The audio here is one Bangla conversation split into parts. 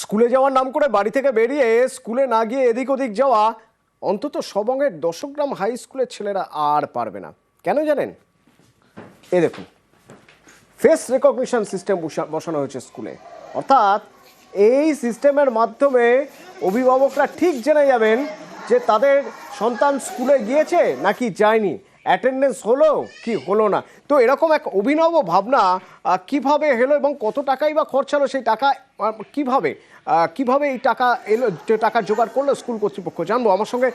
স্কুলে যাওয়ার নাম করে বাড়ি থেকে বেরিয়ে স্কুলে না গিয়ে এদিক ওদিক যাওয়া, অন্তত সবঙ্গের দশগ্রাম হাই স্কুলের ছেলেরা আর পারবে না। কেন জানেন? এ দেখুন ফেস রেকগনিশন সিস্টেম বসানো হয়েছে স্কুলে। অর্থাৎ এই সিস্টেমের মাধ্যমে অভিভাবকরা ঠিক জেনে যাবেন যে তাদের সন্তান স্কুলে গিয়েছে নাকি যায়নি। অ্যাটেন্ডেন্স হলো কি হলো না? তো এরকম এক অভিনব ভাবনা কীভাবে হলো এবং কত টাকাই বা খরচ হলো সেই টাকা কীভাবে কীভাবে এই টাকা এলো, যে টাকা জোগাড় করল স্কুল কর্তৃপক্ষ? জানব। আমার সঙ্গে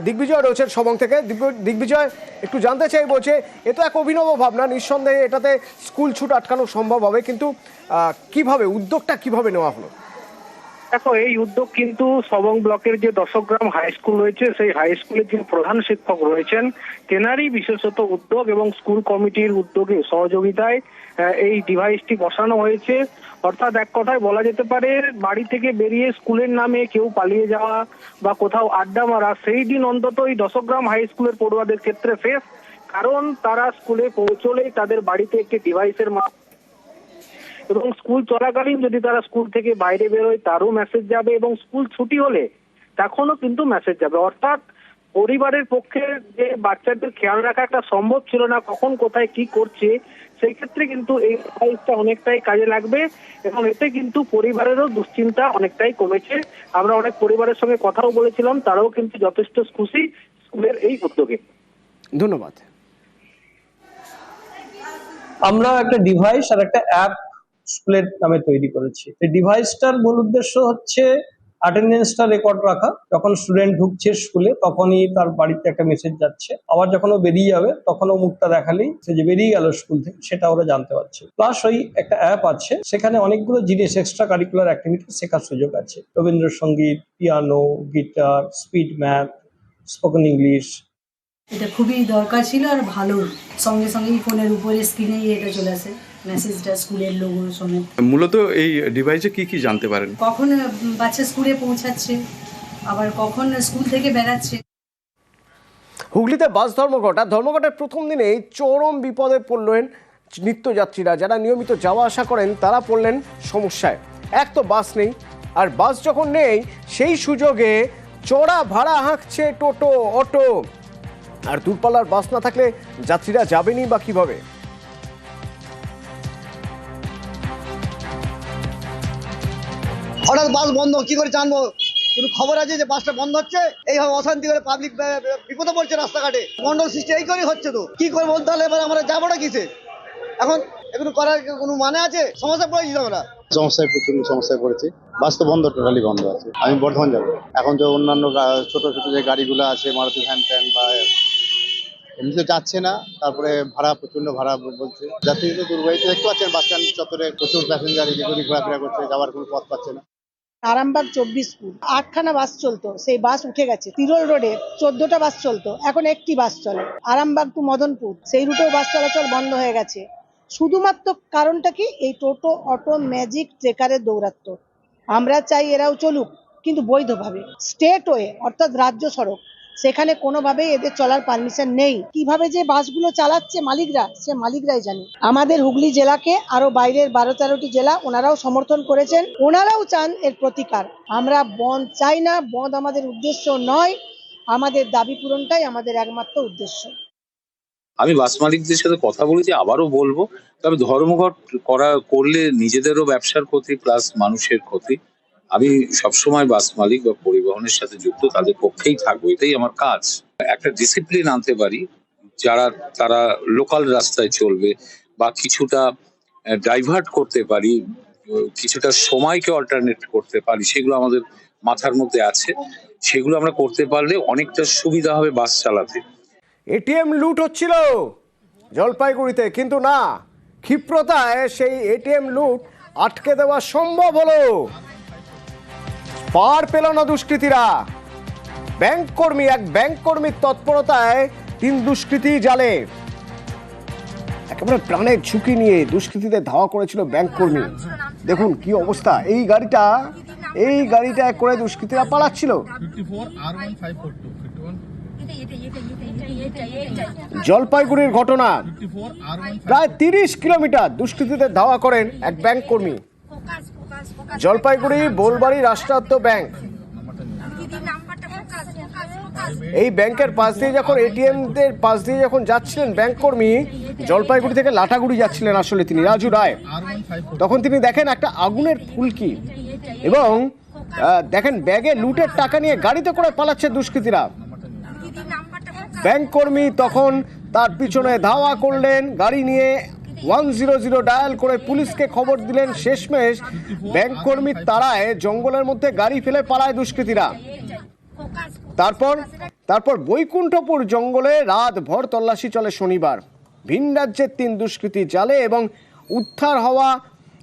দিগ্বিজয় রয়েছেন সবং থেকে। দিগ্ব- দিগ্বিজয়, একটু জানতে চাই বলছে এ তো এক অভিনব ভাবনা। নিঃসন্দেহে এটাতে স্কুল ছুট আটকানো সম্ভব হবে, কিন্তু কীভাবে, উদ্যোগটা কীভাবে নেওয়া হলো? দেখো, এই উদ্যোগ কিন্তু সবং ব্লকের যে দশগ্রাম হাই স্কুল রয়েছে, সেই হাই স্কুলের যে প্রধান শিক্ষক রয়েছেন, তেনারই বিশেষত উদ্যোগ এবং স্কুল কমিটির উদ্যোগে, সহযোগিতায় এই ডিভাইসটি বসানো হয়েছে। অর্থাৎ এক কথায় বলা যেতে পারে, বাড়ি থেকে বেরিয়ে স্কুলের নামে কেউ পালিয়ে যাওয়া বা কোথাও আড্ডা মারা, সেই দিন অন্তত এই দশগ্রাম হাই স্কুলের পড়ুয়াদের ক্ষেত্রে ফেস কারণ তারা স্কুলে পৌঁছলেই তাদের বাড়িতে একটি ডিভাইসের মাধ্যমে এবং স্কুল চলাকালীন যদি তারা স্কুল থেকে বাইরে বেরোয় তারও মেসেজ যাবে এবং স্কুল ছুটি হলে তখনও কিন্তু মেসেজ যাবে। অর্থাৎ পরিবারের পক্ষে যে বাচ্চাদের খেয়াল রাখা একটা সম্ভব ছিল না কখন কোথায় কি করছে সেই ক্ষেত্রে কিন্তু এই ডিভাইসটা অনেকটাই কাজে লাগবে এবং এতে কিন্তু পরিবারেরও দুশ্চিন্তা অনেকটাই কমেছে। আমরা অনেক পরিবারের সঙ্গে কথাও বলেছিলাম তারাও কিন্তু যথেষ্ট খুশি স্কুলের এই উদ্যোগে। ধন্যবাদ। আমরা একটা ডিভাইস আর একটা অ্যাপ স্কুলের নামে তৈরি করেছি। এই ডিভাইসটার মূল উদ্দেশ্য হচ্ছে অ্যাটেন্ডেন্সটা রেকর্ড রাখা। যখন স্টুডেন্ট ঢুকছে স্কুলে তখনই তার বাড়িতে একটা মেসেজ যাচ্ছে। আবার যখন ও বেরিয়ে যাবে, তখন ও মুখটা দেখালেই সে যে বেরিয়ে গেল স্কুল থেকে, সেটা ওরা জানতে পারছে। প্লাস ওই একটা অ্যাপ আছে, সেখানে অনেকগুলো জিনিস এক্সট্রা কারিকুলার অ্যাক্টিভিটি শেখার সুযোগ আছে। Rabindrasangeet piano guitar speed math spoken English এটা খুবই দরকার ছিল আর ভালো। সঙ্গে সঙ্গেই ফোনের উপরে স্ক্রিনেই এটা চলে আসে। মেসেজটা স্কুলের লোগো সমেত। মূলত এই ডিভাইসে কি কি জানতে পারেন? কখন বাচ্চা স্কুলে পৌঁছাচ্ছে আবার কখন স্কুল থেকে বেরাচ্ছে। হুগলিতে বাস ধর্মঘট আর ধর্মঘটের প্রথম দিনেই চরম বিপদে পড়লেন নিত্যযাত্রীরা। যারা নিয়মিত যাওয়া আসা করেন তারা পড়লেন সমস্যায়। এক তো বাস নেই আর বাস যখন নেই সেই সুযোগে চড়া ভাড়া হাঁকছে টোটো অটো। আর দূরপাল্লার বাস না থাকলে যাত্রীরা যাবেনই বা কীভাবে? হঠাৎ বাস বন্ধ কি করে জানব? কোনো খবর আছে যে বাসটা বন্ধ হচ্ছে? এইভাবে অশান্তি করে পাবলিক বিপদে পড়ছে রাস্তাঘাটে। মন্ডল সৃষ্টি এই করেই হচ্ছে তো। কি করে করব তাহলে এবার আমরা যাব না কিসে? এখন এগুলো করার কোনো মানে আছে? সমস্যা পড়েছি আমরা। সমস্যায় প্রচণ্ড সমস্যায় পড়েছি। বাস তো বন্ধ টোটালি বন্ধ আছে। আমি বর্ধমান যাব। এখন যে অন্যান্য গা- ছোট ছোট যে গাড়িগুলো আছে মারুতি ভ্যান ট্যান বা এমনি তো যাচ্ছে না, তারপরে ভাড়া প্রচণ্ড ভাড়া বলছে। যাত্রীদের দুর্বাহিত দেখতে পাচ্ছেন, বাস স্ট্যান্ড চত্বরে প্রচুর প্যাসেঞ্জার এদিক ঘোরাফেরা করছে, যাওয়ার কোনো পথ পাচ্ছে না। আরামবাগ চব্বিশ ফুট আটখানা বাস চলতো, সেই বাস উঠে গেছে। তিরোল রোডে চোদ্দটা বাস চলতো, এখন একটি বাস চলে। আরামবাগ টু মদনপুর, সেই রুটেও বাস চলাচল বন্ধ হয়ে গেছে। শুধুমাত্র কারণটা কি? এই টোটো, অটো, ম্যাজিক ট্রেকারের দৌরাত্ম আমরা চাই এরাও চলুক, কিন্তু বৈধভাবে। স্টেট ওয়ে অর্থাৎ রাজ্য সড়ক। সেখানে কোনোভাবেই এদের চলার পারমিশন নেই। কীভাবে যে বাসগুলো চালাচ্ছে মালিকরা, সে মালিকরাই জানে। আমাদের হুগলি জেলাকে আরও বাইরের বারো তেরোটি জেলা ওনারাও সমর্থন করেছেন। ওনারাও চান এর প্রতিকার। আমরা বন্ধ চাই না বন্ধ আমাদের উদ্দেশ্য নয়। আমাদের দাবি পূরণটাই আমাদের একমাত্র উদ্দেশ্য। আমি বাস মালিকদের সাথে কথা বলেছি, আবারও বলব, তবে ধর্মঘট করা, করলে নিজেদেরও ব্যবসার ক্ষতি প্লাস মানুষের ক্ষতি। আমি সবসময় বাস মালিক বা পরিবহনের সাথে যুক্ত, তাদের পক্ষেই থাকব, এটাই আমার কাজ। একটা ডিসিপ্লিন আনতে পারি, যারা, তারা লোকাল রাস্তায় চলবে বা কিছুটা ডাইভার্ট করতে পারি, কিছুটা সময়কে অল্টারনেট করতে পারি, সেগুলো আমাদের মাথার মধ্যে আছে। সেগুলো আমরা করতে পারলে অনেকটা সুবিধা হবে বাস চালাতে। এটিএম লুট হচ্ছিল জলপাইগুড়িতে, কিন্তু না, ক্ষিপ্রতায় সেই এটিএম লুট আটকে দেওয়া সম্ভব হলো। পার পেল না দুষ্কৃতীরা। ব্যাংক কর্মী এক ব্যাংক কর্মীর তৎপরতায় তিন দুষ্কৃতী জালে। একেবারে প্রাণের ঝুঁকি নিয়ে দুষ্কৃতীদের ধাওয়া করেছিল ব্যাংক কর্মী। দেখুন কি অবস্থা। এই গাড়িটা এই গাড়িটা করে দুষ্কৃতীরা পালাচ্ছিল। জলপাইগুড়ির ঘটনা। প্রায় তিরিশ কিলোমিটার দুষ্কৃতীদের ধাওয়া করেন এক ব্যাংক কর্মী। জলপাইগুড়ি বোলবাড়ি রাষ্ট্রায়ত্ত ব্যাংক। এই ব্যাংকের পাশ দিয়ে যখন এটিএম দের পাশ দিয়ে যখন যাচ্ছিলেন ব্যাংক কর্মী, জলপাইগুড়ি থেকে লাটাগুড়ি যাচ্ছিলেন আসলে তিনি, রাজু রায়। তখন তিনি দেখেন একটা আগুনের ফুলকি এবং দেখেন ব্যাগে লুটের টাকা নিয়ে গাড়িতে করে পালাচ্ছে দুষ্কৃতীরা। ব্যাংক কর্মী তখন তার পিছনে ধাওয়া করলেন, গাড়ি নিয়ে ওয়ান জিরো জিরো ডায়াল করে পুলিশকে খবর দিলেন শেষমেশ ব্যাংক কর্মীর তারায় জঙ্গলের মধ্যে গাড়ি ফেলে পালায় দুষ্কৃতীরা। তারপর তারপর বৈকুণ্ঠপুর জঙ্গলে রাত ভর তল্লাশি চলে শনিবার। ভিন রাজ্যের তিন দুষ্কৃতী জালে এবং উদ্ধার হওয়া,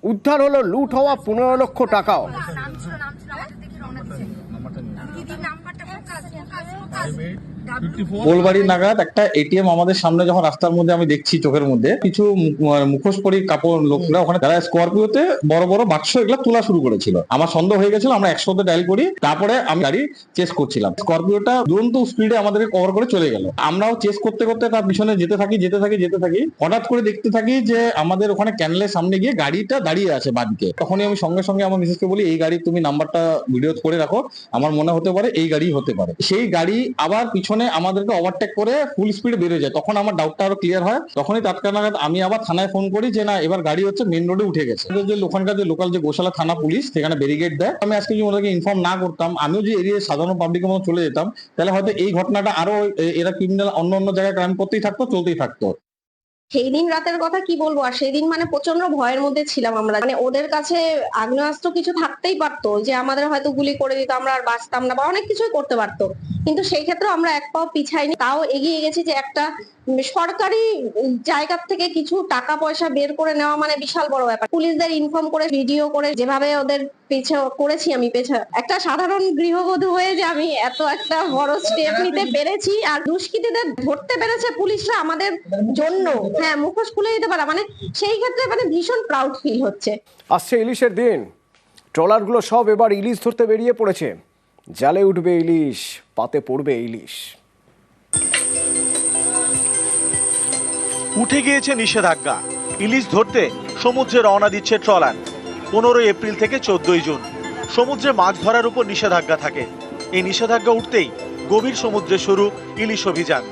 উদ্ধার হলো লুট হওয়া পনেরো লক্ষ টাকাও। গোলবাড়ি নাগাদ একটা এটিএম আমাদের সামনে যখন রাস্তার মধ্যে আমি দেখছি চোখের মধ্যে, কিছু মুখোশ পরি কাপড় লোকরা ওখানে যারা স্করপিওতে বড় বড় বাক্স এগুলো তোলা শুরু করেছিল। আমার সন্দেহ হয়ে গেছিল, আমরা একশোতে ডায়াল করি, তারপরে আমি গাড়ি চেস করছিলাম। স্করপিওটা দুরন্ত স্পিডে আমাদেরকে কভার করে চলে গেল। আমরাও চেস করতে করতে তার পিছনে যেতে থাকি যেতে থাকি যেতে থাকি, হঠাৎ করে দেখতে থাকি যে আমাদের ওখানে ক্যানেলের সামনে গিয়ে গাড়িটা দাঁড়িয়ে আছে বাদিকে। তখনই আমি সঙ্গে সঙ্গে আমার মিসেসকে বলি, এই গাড়ি তুমি নাম্বারটা ভিডিও করে রাখো, আমার মনে হতে পারে এই গাড়ি হতে পারে। সেই গাড়ি আবার পিছনে আমাদেরকে ওভারটেক করে ফুল স্পিড বেড়ে যায়। তখন আমার ডাউটটা আরও ক্লিয়ার হয়। তখনই তৎক্ষণাৎ আমি আবার থানায় ফোন করি যে, না, এবার গাড়ি হচ্ছে মেন রোডে উঠে গেছে। যে লোকালকার যে লোকাল যে গোশালা থানা পুলিশ, সেখানে ব্যারিগেড দেয়। আমি আজকে যদি ওদেরকে ইনফর্ম না করতাম, আমিও যে এরিয়ায় সাধারণ পাবলিকের মতো চলে যেতাম, তাহলে হয়তো এই ঘটনাটা আরও এরা ক্রিমিনাল অন্য অন্য জায়গায় ক্রাইম করতেই থাকতো, চলতেই থাকতো। সেই দিন রাতের কথা কি বলব? আর সেই দিন মানে প্রচণ্ড ভয়ের মধ্যে ছিলাম আমরা। মানে ওদের কাছে আগ্নেয়াস্ত্র কিছু থাকতেই পারতো, যে আমাদের হয়তো গুলি করে দিত, আমরা আর বাঁচতাম না বা অনেক কিছুই করতে পারতো। কিন্তু সেই ক্ষেত্রে আমরা এক পাও পিছাইনি। তাও এগিয়ে গেছি যে একটা সরকারি জায়গার থেকে কিছু টাকা পয়সা বের করে নেওয়া মানে বিশাল বড় ব্যাপার। পুলিশদের ইনফর্ম করে ভিডিও করে, যেভাবে ওদের পিছে, করেছি আমি পেছে। একটা সাধারণ গৃহবধূ হয়ে যে আমি এত একটা বড় স্টেপ নিতে পেরেছি আর দুষ্কৃতীদের ধরতে পেরেছে পুলিশরা আমাদের জন্য। হ্যাঁ মুখোশ খুলে দিতে পারা। মানে সেই ক্ষেত্রে মানে ভীষণ প্রাউড ফিল হচ্ছে। আসছে ইলিশের দিন। ট্রলারগুলো সব এবার ইলিশ ধরতে বেরিয়ে পড়েছে। জালে উঠবে ইলিশ, পাতে পড়বে ইলিশ। উঠে গিয়েছে নিষেধাজ্ঞা। ইলিশ ধরতে সমুদ্রে রওনা দিচ্ছে ট্রলার, পনেরোই এপ্রিল থেকে চোদ্দই জুন। সমুদ্রে মাছ ধরার উপর নিষেধাজ্ঞা থাকে। এই নিষেধাজ্ঞা উঠতেই গভীর সমুদ্রে শুরু ইলিশ অভিযান।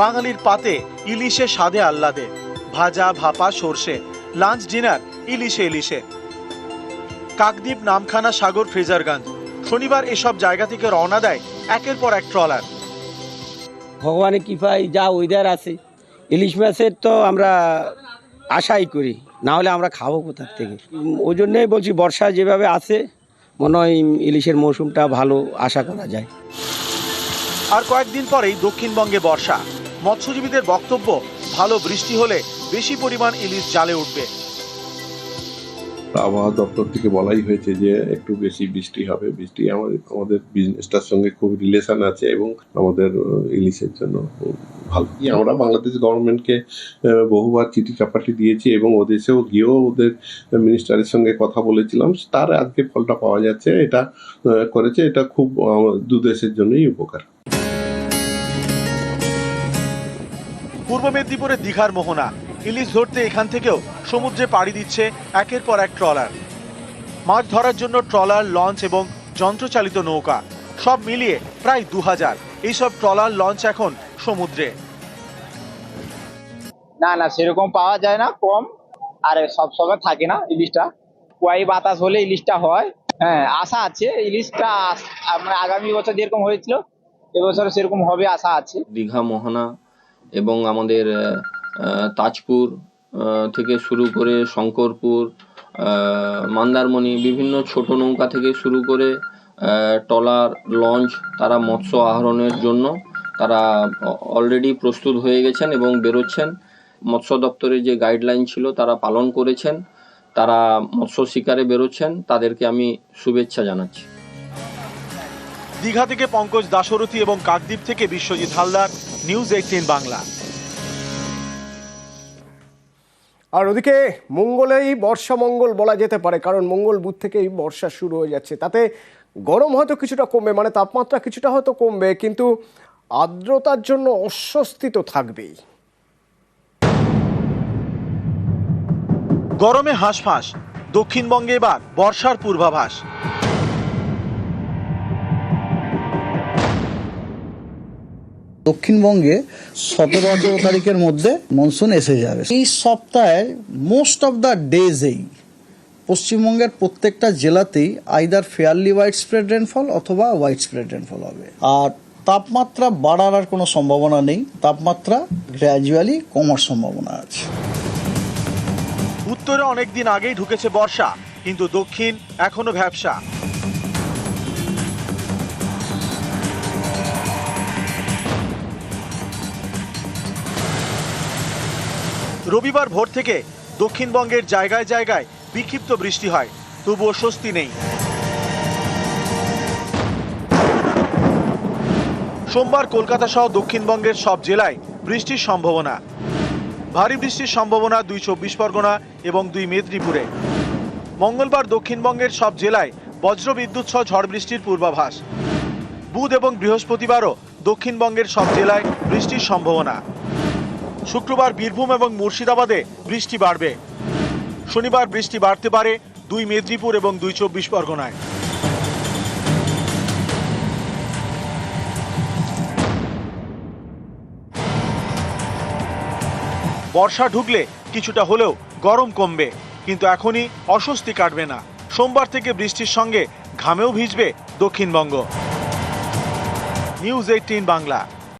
বাঙালির পাতে ইলিশে স্বাদে আহ্লাদে, ভাজা, ভাপা, সর্ষে, লাঞ্চ ডিনার ইলিশে ইলিশে। কাকদ্বীপ নামখানা সাগর ফ্রেজারগঞ্জ, শনিবার এসব জায়গা থেকে রওনা দেয় একের পর এক ট্রলার। ভগবানের কৃপায় যা ওয়েদার আছে ইলিশ মাছের তো আমরা আশাই করি না হলে আমরা খাব কোথার থেকে? ওই জন্যই বলছি বর্ষা যেভাবে আছে, মনে হয় ইলিশের মৌসুমটা ভালো আশা করা যায়। আর কয়েকদিন পরেই দক্ষিণবঙ্গে বর্ষা। মৎস্যজীবীদের বক্তব্য, ভালো বৃষ্টি হলে বেশি পরিমাণ ইলিশ জালে উঠবে। আবহাওয়া দপ্তর থেকে বলাই হয়েছে যে একটু বেশি বৃষ্টি হবে। বৃষ্টি আমাদের আমাদের বিজনেসটার সঙ্গে খুব রিলেশন আছে এবং আমাদের ইলিশের জন্য ভালো। আমরা বাংলাদেশ গভর্নমেন্টকে বহুবার চিঠি চাপাটি দিয়েছি এবং ওদেশেও গিয়েও ওদের মিনিস্টারের সঙ্গে কথা বলেছিলাম। তার আজকে ফলটা পাওয়া যাচ্ছে, এটা করেছে। এটা খুব দু দেশের জন্যই উপকার। পূর্ব মেদিনীপুরের দীঘার মোহনা। ইলিশ ধরতে এখান থেকেও সমুদ্রে পাড়ি দিচ্ছে একের পর এক ট্রলার। মাছ ধরার জন্য ট্রলার লঞ্চ এবং যন্ত্রচালিত নৌকা সব মিলিয়ে প্রায় দু হাজার এইসব ট্রলার লঞ্চ এখন সমুদ্রে। না না সেরকম পাওয়া যায় না কম। আর সব সময় থাকে না ইলিশটা। কুয়াই বাতাস হলে ইলিশটা হয়। হ্যাঁ আশা আছে ইলিশটা আমরা আগামী বছর যেরকম হয়েছিল এবছর সেরকম হবে আশা আছে। দীঘা মোহনা এবং আমাদের তাজপুর থেকে শুরু করে শঙ্করপুর মন্দারমণি বিভিন্ন ছোট নৌকা থেকে শুরু করে আহ, ট্রলার লঞ্চ তারা মৎস্য আহরণের জন্য তারা অলরেডি প্রস্তুত হয়ে গেছেন এবং বেরোচ্ছেন। মৎস্য দপ্তরের যে গাইডলাইন ছিল তারা পালন করেছেন। তারা মৎস্য শিকারে বেরোচ্ছেন। তাদেরকে আমি শুভেচ্ছা জানাচ্ছি। দীঘা থেকে পঙ্কজ দাশরথী এবং কাকদ্বীপ থেকে বিশ্বজিৎ হালদার নিউজ এইটিন বাংলা। আর ওদিকে মঙ্গলেই বর্ষা মঙ্গল বলা যেতে পারে, কারণ মঙ্গল বুধ থেকেই বর্ষা শুরু হয়ে যাচ্ছে। তাতে গরম হয়তো কিছুটা কমবে মানে তাপমাত্রা কিছুটা হয়তো কমবে, কিন্তু আর্দ্রতার জন্য অস্বস্তি তো থাকবেই। গরমে হাঁসফাঁস, দক্ষিণবঙ্গে এবার বর্ষার পূর্বাভাস। দক্ষিণবঙ্গে সতেরো আঠেরো তারিখের মধ্যে মনসুন এসে যাবে। এই সপ্তাহে মোস্ট অফ দ্য ডেজেই পশ্চিমবঙ্গের প্রত্যেকটা জেলাতেই either fairly widespread rainfall অথবা হোয়াইট স্প্রেড রেনফল হবে। আর তাপমাত্রা বাড়ার কোনো সম্ভাবনা নেই। তাপমাত্রা গ্র্যাজুয়ালি কমার সম্ভাবনা আছে। উত্তরে অনেকদিন আগেই ঢুকেছে বর্ষা, কিন্তু দক্ষিণ এখনও ভ্যাবসা। রবিবার ভোর থেকে দক্ষিণবঙ্গের জায়গায় জায়গায় বিক্ষিপ্ত বৃষ্টি হয়। তবুও স্বস্তি নেই। সোমবার কলকাতা সহ দক্ষিণবঙ্গের সব জেলায় বৃষ্টির সম্ভাবনা। ভারী বৃষ্টির সম্ভাবনা দুই চব্বিশ পরগনা এবং দুই মেদিনীপুরে। মঙ্গলবার দক্ষিণবঙ্গের সব জেলায় বজ্র বিদ্যুৎ সহ ঝড় বৃষ্টির পূর্বাভাস। বুধ এবং বৃহস্পতিবারও দক্ষিণবঙ্গের সব জেলায় বৃষ্টির সম্ভাবনা। শুক্রবার বীরভূম এবং মুর্শিদাবাদে বৃষ্টি বাড়বে। শনিবার বৃষ্টি বাড়তে পারে দুই মেদিনীপুর এবং দুই চব্বিশ পরগনায়। বর্ষা ঢুকলে কিছুটা হলেও গরম কমবে, কিন্তু এখনই অস্বস্তি কাটবে না। সোমবার থেকে বৃষ্টির সঙ্গে ঘামেও ভিজবে দক্ষিণবঙ্গ। News eighteen Bangla.